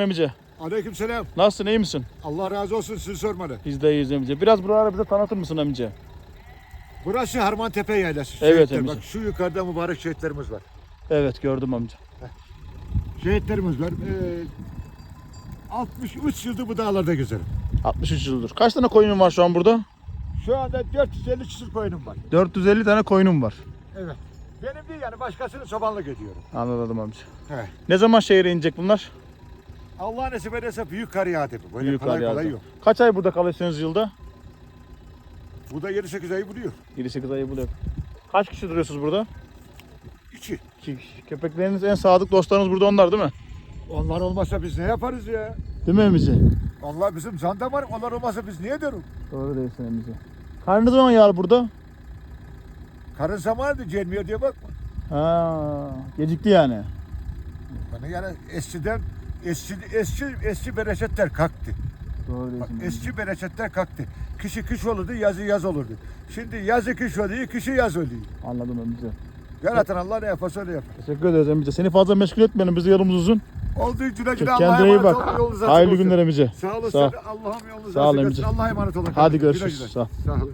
Emice. Aleykümselam. Nasılsın iyi misin? Allah razı olsun sizi sormalı. Biz de iyiyiz Emice. Biraz buraları bize tanıtır mısın Emice? Burası Harmantepe Yaylası. Evet, Şehitler. emice. Bak şu yukarıda mübarek şehitlerimiz var. Evet gördüm amca. Şehitlerimiz var. Ee, 63 yıldır bu dağlarda gezerim. 63 yıldır. Kaç tane koyunun var şu an burada? Şu anda 450 küsur koyunum var. 450 tane koyunum var. Evet. Benim değil yani başkasının çobanlık ediyorum. Anladım amca. He. Ne zaman şehre inecek bunlar? Allah nasip ederse büyük kar yağdı. bu. Böyle Büyük kolay kar kolay yağdı. yok. Kaç ay burada kalıyorsunuz yılda? Bu da 7-8 ayı buluyor. 7-8 ayı buluyor. Kaç kişi duruyorsunuz burada? İki. 2 kişi. Köpekleriniz en sadık dostlarınız burada onlar değil mi? Onlar olmazsa biz ne yaparız ya? Değil mi Emice? Allah bizim can damar. Onlar olmazsa biz niye diyorum? Doğru değilsin Emice. Karnınız zaman yağar burada? Karın zamanı gelmiyor diye bakma. Ha, gecikti yani. Bana yani eskiden eski eski eski bereketler kalktı. Doğru Bak, eski bereketler kalktı. Kışı kış olurdu, yazı yaz olurdu. Şimdi yazı kış oluyor, kışı yaz oluyor. Anladım Emice. Yaratan Allah ne yaparsa öyle yapar. Teşekkür ederiz Emice. Seni fazla meşgul etmeyelim. Bizi yolumuz uzun. Olduğu güle Kendine Allah'a iyi emanet bak. olun. Yolunuz açık Hayırlı olsun. günler Emice. Sağ olasın. Sağ ol. Allah'ım yolunuz Sağ ol açık olsun. Allah'a emanet olun. Hadi Güle görüşürüz. güle. Sağ ol. Sağ olun.